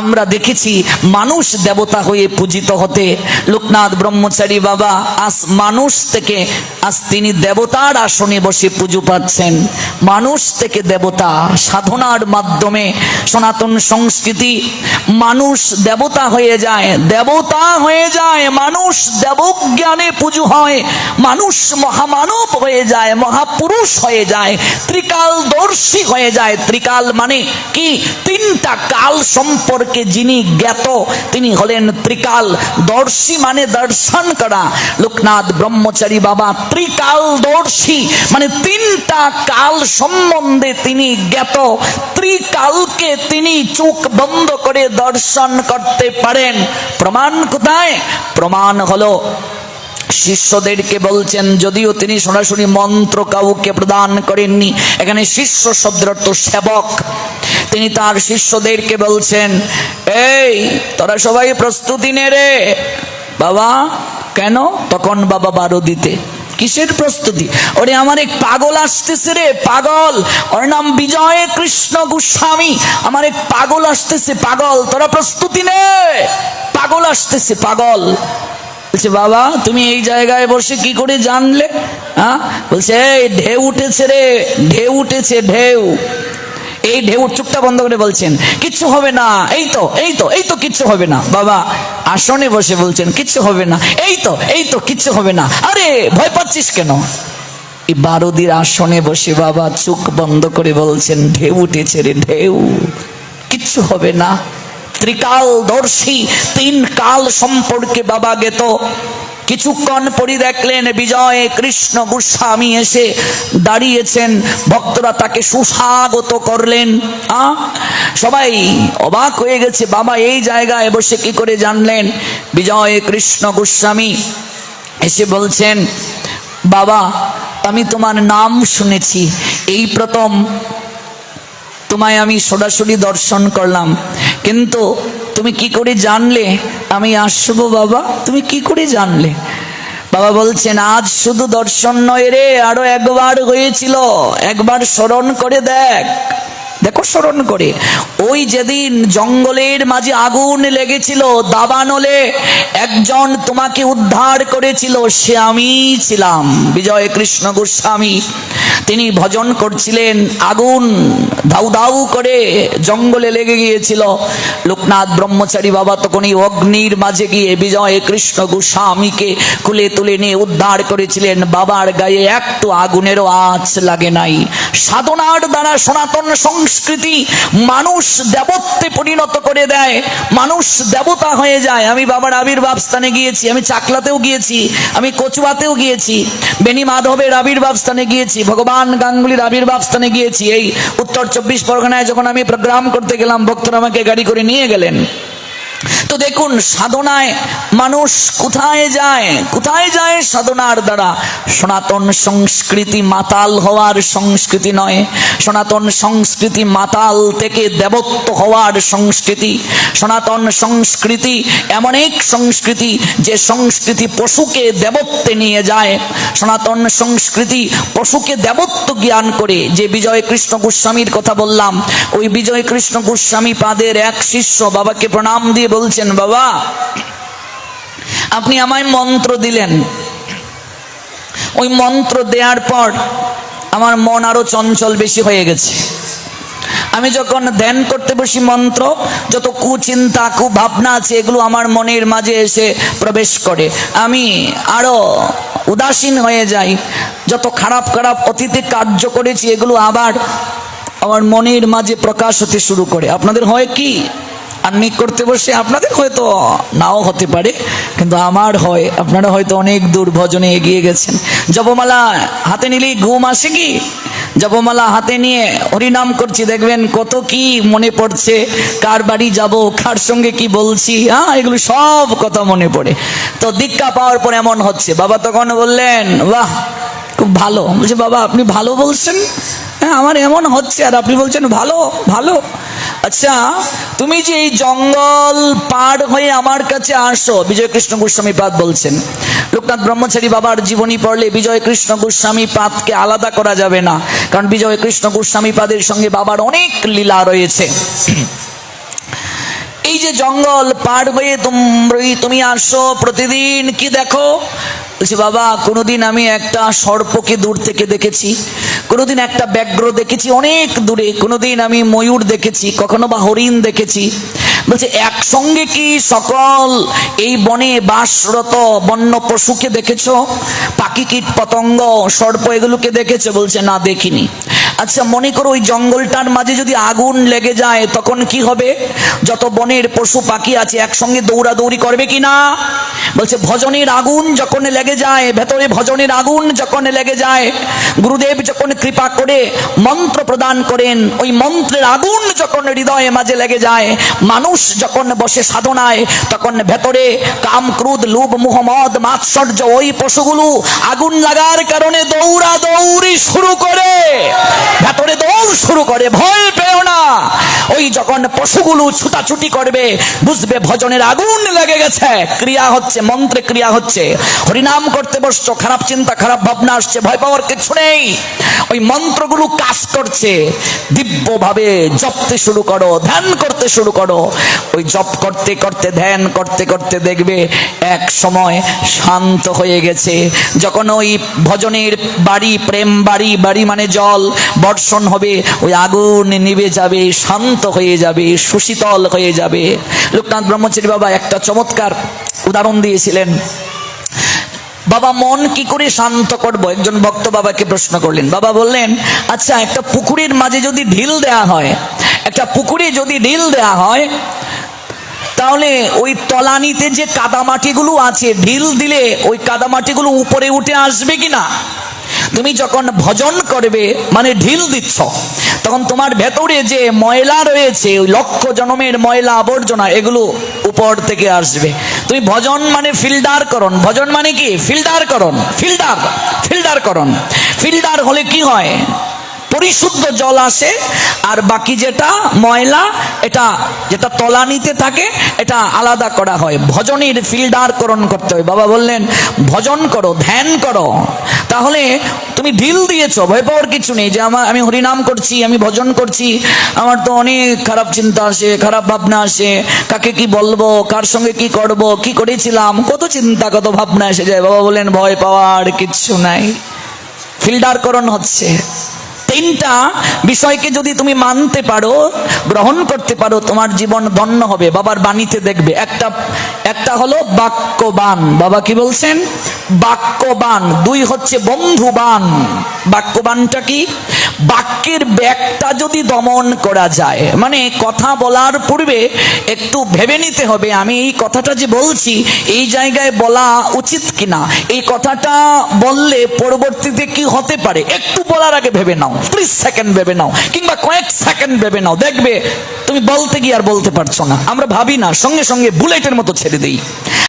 আমরা দেখেছি মানুষ দেবতা হয়ে পূজিত হতে। লোকনাথ ব্রহ্মচারী বাবা আজ মানুষ থেকে আজ তিনি দেবতার আসনে বসে পুজো পাচ্ছেন। মানুষ থেকে দেবতা সাধনার মাধ্যমে সনাতন সংস্কৃতি, মানুষ দেবতা হয়ে যায়, দেবতা হয়ে যায়, মানুষ দেবজ্ঞানে পুজো হয়, মানুষ মহামানব হয়ে যায়, মহাপুরুষ হয়ে যায়, ত্রিকালদর্শী হয়ে যায়। ত্রিকাল মানে কি? তিনটা কাল সম্পর্কে যিনি জ্ঞাত, তিনি হলেন ত্রিকাল দর্শী মানে দর্শন করা। লোকনাথ ব্রহ্মচারী বাবা ত্রিকালদর্শী মানে তিনটা কাল সম্বন্ধে তিনি জ্ঞাত। ত্রিকালকে তিনি চোখ বন্ধ করে দর্শন করতে পারেন। প্রমাণ কোথায়? প্রমাণ হলো, শিষ্যদেরকে বলছেন, যদিও তিনি সরাসরি মন্ত্র কাউকে প্রদান করেননি, এখানে শিষ্য শব্দের অর্থ সেবক। তিনি তার শিষ্যদেরকে বলছেন, এই, তোরা সবাই প্রস্তুতি নে রে। বাবা, কেন? তখন বাবা বারো দিতে কিসের প্রস্তুতি? ওরে, আমার এক পাগল আসতেছে রে, পাগল। ওর নাম বিজয় কৃষ্ণ গোস্বামী। আমার এক পাগল আসতেছে, পাগল। তোরা প্রস্তুতি নে। পাগল আসতেছে, পাগল। বলছে, বাবা, তুমি এই জায়গায় বসে কি করে জানলে? হ্যাঁ বলছে, এই, ঢেউ উঠেছে রে, ঢেউ উঠেছে, ঢেউ। এই ঢেউ চুপটা বন্ধ করে বলছেন, কিচ্ছু হবে না, এই তো এই তো এই তো কিচ্ছু হবে না। বাবা আসনে বসে বলছেন, কিচ্ছু হবে না, এই তো এই তো কিচ্ছু হবে না। আরে ভয় পাচ্ছিস কেন? এই বারোদির আসনে বসে বাবা চোখ বন্ধ করে বলছেন, ঢেউ উঠেছে রে, ঢেউ, কিচ্ছু হবে না। ত্রিকালদর্শী তিন কাল সম্পর্কে বাবা গেত কিছুক্ষণ পরি দেখলেন বিজয় কৃষ্ণ গোস্বামী এসে দাঁড়িয়েছেন। ভক্তরা তাকে সুস্বাগত করলেন। আ? সবাই অবাক হয়ে গেছে, বাবা এই জায়গায় বসে কি করে জানলেন? বিজয় কৃষ্ণ গোস্বামী এসে বলছেন, বাবা, আমি তোমার নাম শুনেছি। এই প্রথম তোমায় আমি সরাসরি দর্শন করলাম। কিন্তু তুমি কি করে জানলে? আমি আসব বাবা। তুমি কি করে জানলে? বাবা বলছেন, আজ শুধু দর্শন নয় রে, আরও একবার হয়েছিল। একবার স্মরণ করে দেখ। দেখো স্মরণ করে। ওই যেদিন জঙ্গলের মাঝে আগুন লেগেছিল, দাবানলে একজন তোমাকে উদ্ধার করেছিল, সে আমি ছিলাম, বিজয় কৃষ্ণ গোস্বামী। তিনি ভজন করছিলেন, আগুন দাউ দাউ করে জঙ্গলে লেগে গিয়েছিল। লোকনাথ ব্রহ্মচারী বাবা তখন এই অগ্নির মাঝে গিয়ে বিজয় কৃষ্ণ গোস্বামীকে কুলে তুলে নিয়ে উদ্ধার করেছিলেন। বাবার গায়ে একটু আগুনেরও আঁচ লাগে নাই। সাধনার দ্বারা সনাতন সংস্কৃতি মানুষ দেবত্বে পরিণত করে দেয়, মানুষ দেবতা হয়ে যায়। আমি বাবার আবির্ভাব স্থানে গিয়েছি, আমি চাকলাতেও গিয়েছি, আমি কচুয়াতেও গিয়েছি, বেনি মাধবের আবির্ভাব স্থানে গিয়েছি, ভগবান গাঙ্গুলির আবির্ভাব স্থানে গিয়েছি। এই উত্তর চব্বিশ পরগনায় যখন আমি প্রোগ্রাম করতে গেলাম, ভক্তরা আমাকে গাড়ি করে নিয়ে গেলেন। তো দেখুন, সাধনায় মানুষ কোথায় যায়? কোথায় যায় সাধনার দ্বারা? সনাতন সংস্কৃতি মাতাল হওয়ার সংস্কৃতি নয়। সনাতন সংস্কৃতি মাতাল থেকে দেবত্ব হওয়ার সংস্কৃতি। সনাতন সংস্কৃতি এমন এক সংস্কৃতি যে সংস্কৃতি পশুকে দেবত্বে নিয়ে যায়। সনাতন সংস্কৃতি পশুকে দেবত্ব জ্ঞান করে। যে বিজয় কৃষ্ণ গোস্বামীর কথা বললাম, ওই বিজয় কৃষ্ণ গোস্বামী পাদের এক শিষ্য বাবাকে প্রণাম দিয়ে বলছেন, বাবা, আপনি আমায় মন্ত্র দিলেন। ওই মন্ত্র দেওয়ার পর আমার মন আরও চঞ্চল বেশি হয়ে গেছে। আমি যখন ধ্যান করতে বসি মন্ত্র, যত কুচিন্তা, কুভাবনা আছে, এগুলো আমার মনের মাঝে এসে প্রবেশ করে। আমি আরও উদাসীন হয়ে যাই। যত খারাপ খারাপ অতীতে কার্য করেছি, এগুলো আবার আমার মনের মাঝে প্রকাশ হতে শুরু করে। আপনাদের হয় কি? আমি করতে বসে আপনাদের হয়তো নাও হতে পারে, কিন্তু আমার হয়, আপনারা হয়তো অনেক দূর ভজনে এগিয়ে গেছেন। জপমালা হাতে নিলেই ঘুম আসে কি? জপমালা হাতে নিয়ে হরিনাম করছি, দেখবেন কত কি মনে পড়ছে, কার বাড়ি যাব, কার সঙ্গে কি বলছি হ্যাঁ এগুলো সব কথা মনে পড়ে। তো দীক্ষা পাওয়ার পর এমন হচ্ছে, বাবা তখন বললেন, বাহ, খুব ভালো। বলছে, বাবা, আপনি ভালো বলছেন? হ্যাঁ আমার এমন হচ্ছে, আর আপনি বলছেন, ভালো ভালো। আচ্ছা তুমি যে এই জঙ্গল পার হয়ে আমার কাছে আসো বিজয় কৃষ্ণ গোস্বামী পাদ বলছেন। লোকনাথ ব্রহ্মচারী বাবার জীবনী পড়লে বিজয় কৃষ্ণ গোস্বামী পাদকে আলাদা করা যাবে না, কারণ বিজয় কৃষ্ণ গোস্বামী পাদের সঙ্গে বাবার অনেক লীলা রয়েছে। এই যে জঙ্গল পার হয়ে তুমি তুমি আসো প্রতিদিন, কি দেখো? বলছি, বাবা, কোনোদিন আমি একটা সর্পকে দূর থেকে দেখেছি। কোনোদিন একটা ব্যাঘ্র দেখেছি, অনেক দূরে। কোনোদিন আমি ময়ূর দেখেছি, কখনো বা হরিণ দেখেছি। বলছে, একসঙ্গে কি সকল এই বনে বাসরত বন্য পশুকে দেখেছ? পাখি, কীট, পতঙ্গ, সর্প, এগুলোকে দেখেছ? বলছে, না, দেখিনি। আচ্ছা মনে করো ওই জঙ্গলটার মাঝে যদি আগুন লেগে যায়, তখন কি হবে? যত বনের পশু পাখি আছে, একসঙ্গে দৌড়াদৌড়ি করবে কি না বলছে, ভজনের আগুন যখন লেগে যায়, ভেতরে ভজনের আগুন যখন লেগে যায়, গুরুদেব যখন কৃপা করে মন্ত্র প্রদান করেন, ওই মন্ত্রের আগুন যখন হৃদয়ে মাঝে লেগে যায়, মানুষ যখন বসে সাধনায়, তখন ভেতরে কাম ক্রোধ, লোভ মোহাম্মদ মাৎসর্য, ওই পশুগুলো আগুন লাগার কারণে দৌড়া দৌড়ি শুরু করে। ভেতরে দৌড় শুরু করে, ভয় পেও না। ওই যখন পশুগুলো ছুটাছুটি করবে, বুঝবে ভজনের আগুন লেগে গেছে। ক্রিয়া হচ্ছে, মন্ত্রে ক্রিয়া হচ্ছে। হরিনাম করতে বসছো, খারাপ চিন্তা, খারাপ ভাবনা আসছে, ভয় পাওয়ার কিছু নেই। ওই মন্ত্রগুলো কাজ করছে, দিব্যভাবে জপতে শুরু করো, ধ্যান করতে শুরু করো। ওই জপ করতে করতে, ধ্যান করতে করতে দেখবে এক সময় শান্ত হয়ে গেছে। যখন ওই ভজনের বাড়ি, প্রেম বাড়ি বাড়ি মানে জল, বর্ষণ হবে, ওই আগুন নিভে যাবে, শান্ত হয়ে যাবে, সুশীতল হয়ে যাবে। লোকনাথ ব্রহ্মচারী বাবা একটা চমৎকার উদাহরণ দিয়েছিলেন। বাবা, মন কি করে শান্ত করব? একজন ভক্ত বাবাকে প্রশ্ন করলেন। বাবা বললেন আচ্ছা একটা পুকুরের মাঝে যদি ঢিল দেয়া হয়, একটা পুকুরে যদি ঢিল দেয়া হয়, তাহলে ওই তলানিতে যে কাদামাটিগুলো আছে, ঢিল দিলে ওই কাদামাটিগুলো উপরে উঠে আসবে কি না তুমি যখন ভজন করবে মানে ঢিল দিচ্ছ, তখন তোমার ভেতরে যে ময়লা রয়েছে, ওই লক্ষ জনমের ময়লা আবর্জনা, এগুলো উপর থেকে আসবে। তুমি ভজন মানে ফিল্ডার করণ। ভজন মানে কি? ফিল্ডার করণ। ফিল্ডার ফিল্ডার করণ। ফিল্ডার হলে কি হয়? পরিশুদ্ধ জল আসে আর বাকি যেটা ময়লা, এটা যেটা তলানিতে থাকে, এটা আলাদা করা হয়। ভজনের ফিল্টারকরণ করতে হয়। বাবা বললেন, ভজন করো, ধ্যান করো। তাহলে তুমি ঢিল দিয়েছ, ভয় পাওয়ার কিছু নেই যে আমার, আমি হরিনাম করছি, আমি ভজন করছি। আমার তো অনেক খারাপ চিন্তা আসে, খারাপ ভাবনা আসে। কাকে কি বলব, কার সঙ্গে কি করব, কি করেছিলাম, কত চিন্তা, কত ভাবনা এসে যায়। বাবা বললেন, ভয় পাওয়ার কিচ্ছু নাই। ফিল্টারকরণ হচ্ছে। তিনটা বিষয়কে যদি তুমি মানতে পারো, গ্রহণ করতে পারো, তোমার জীবন ধন্য হবে। বাবার বাণীতে দেখবে, একটা একটা হলো বাক্যবান। বাবা কি বলছেন? বাক্যবান। দুই হচ্ছে বন্ধুবান। বাক্যবানটা কি? বাক্যের ব্যাগটা যদি দমন করা যায় মানে কথা বলার পূর্বে একটু ভেবে নিতে হবে, আমি এই কথাটা যে বলছি, এই জায়গায় বলা উচিত কিনা? এই কথাটা বললে পরবর্তীতে কি হতে পারে? একটু বলার আগে ভেবে নাও। ত্রিশ সেকেন্ড ভেবে নাও, কিংবা কয়েক সেকেন্ড ভেবে নাও, দেখবে তুমি বলতে গিয়ে আর বলতে পারছ না। আমরা ভাবি না, সঙ্গে সঙ্গে বুলেটের মতো ছেড়ে দিই।